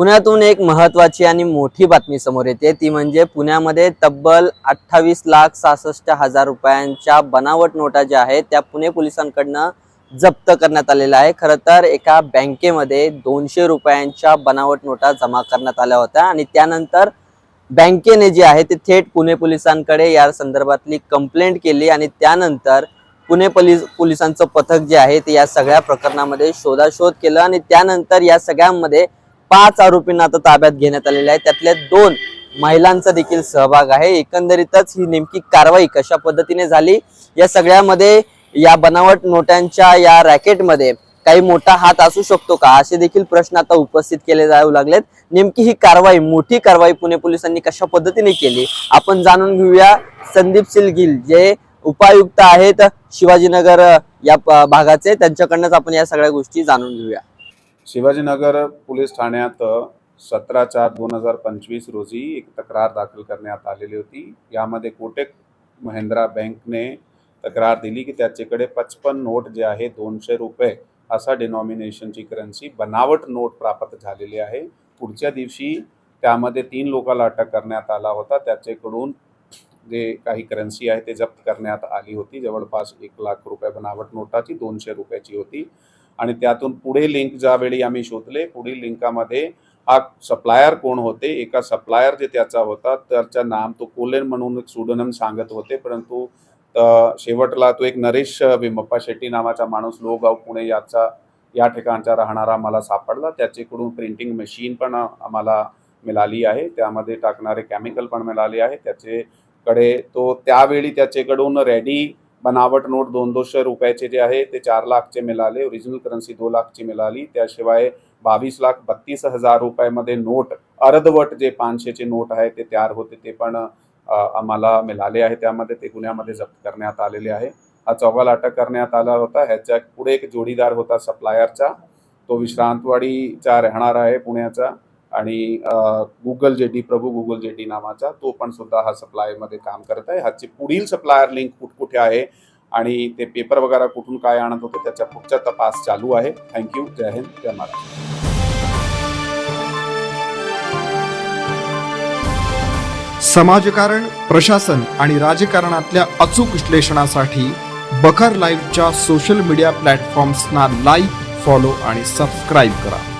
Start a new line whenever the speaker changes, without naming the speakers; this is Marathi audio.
पुण्यातून एक महत्वाची आणि मोठी बातमी समोर येते. ती म्हणजे पुण्यामध्ये तब्बल अठ्ठावीस लाख सहासष्ट हजार रुपयांच्या बनावट नोटा ज्या आहेत त्या पुणे पोलिसांकडनं जप्त करण्यात आलेल्या आहे खरं तर एका बँकेमध्ये दोनशे रुपयांच्या बनावट नोटा जमा करण्यात आल्या होत्या आणि त्यानंतर बँकेने जे आहे ते थेट पुणे पोलिसांकडे या संदर्भातली कंप्लेंट केली आणि त्यानंतर पुणे पोलीस पोलिसांचं पथक जे आहे ते या सगळ्या प्रकरणामध्ये शोधाशोध केलं आणि त्यानंतर या सगळ्यांमध्ये पाच आरोपींना आता ताब्यात घेण्यात आलेले आहे त्यातल्या दोन महिलांचा देखील सहभाग आहे. एकंदरीतच ही नेमकी कारवाई कशा पद्धतीने झाली? या सगळ्यामध्ये या बनावट नोटांच्या या रॅकेटमध्ये काही मोठा हात असू शकतो का? असे देखील प्रश्न आता उपस्थित केले जाऊ लागलेत. नेमकी ही कारवाई मोठी कारवाई पुणे पोलिसांनी कशा पद्धतीने केली? आपण जाणून घेऊया संदीप सिलगिल जे उपायुक्त आहेत शिवाजीनगर या प- भागाचे. त्यांच्याकडनंच आपण या सगळ्या गोष्टी जाणून घेऊया.
शिवाजीनगर पोलीस ठाण्यात सतरा चार दोन हजार पंचवीस रोजी एक तक्रार दाखल करण्यात आलेली होती. यामध्ये कोटेक महिंद्रा बँकने तक्रार दिली की त्याच्याकडे पचपन नोट जे आहे दोनशे रुपये असा डिनॉमिनेशनची करन्सी बनावट नोट प्राप्त झालेली आहे. पुढच्या दिवशी त्यामध्ये तीन लोकांना अटक करण्यात आला होता. त्याच्याकडून जे काही करन्सी आहे ते जप्त करण्यात आली होती. जवळपास एक लाख रुपये बनावट नोटाची दोनशे रुपयाची होती. आणि त्यातून पुढे लिंक ज्यावेळी आम्ही शोधले पुढील लिंकामध्ये हा सप्लायर कोण होते एका सप्लायर जे त्याचा होता त्याचं नाम तो कोलेन म्हणून एक सुडनम सांगत होते परंतु शेवटला तो एक नरेश बिमप्पा शेट्टी नावाचा माणूस लोगाव पुणे याचा या ठिकाणचा राहणारा मला सापडला. त्याच्याकडून प्रिंटिंग मशीन पण आम्हाला मिळाली आहे. त्यामध्ये टाकणारे केमिकल पण मिळाले आहे. त्याचेकडे तो त्यावेळी त्याच्याकडून रेडी बनावट नोट दोन दोनशे रुपयाचे जे आहे ते चार लाखचे मिळाले. ओरिजिनल करन्सी दो लाखची मिळाली. त्याशिवाय बावीस लाख बत्तीस हजार रुपयामध्ये नोट अर्धवट जे पाचशेचे नोट आहे ते तयार होते ते पण आम्हाला मिळाले आहे. त्यामध्ये ते गुन्ह्यामध्ये जप्त करण्यात आलेले आहे. हा चौघाला अटक करण्यात आला होता. ह्याच्या पुढे एक जोडीदार होता सप्लायरचा. तो विश्रांतवाडीचा राहणार आहे पुण्याचा आणि Google J D Prabhu Google J D नावाचा. तो पण सुद्धा हा सप्लायमध्ये काम करत आहे. ह्याची पुढील सप्लायर लिंक कुठे कुठे आहे आणि ते पेपर वगैरे कुठून काय आणत होते त्याचा पुढचा तपास चालू आहे. थँक्यू जय हिंद जय महाराष्ट्र
समाजकारण प्रशासन आणि राजकारणातल्या अचूक विश्लेषणासाठी बखर लाईव्हच्या सोशल मीडिया प्लॅटफॉर्म्सना लाईक फॉलो आणि सबस्क्राईब करा.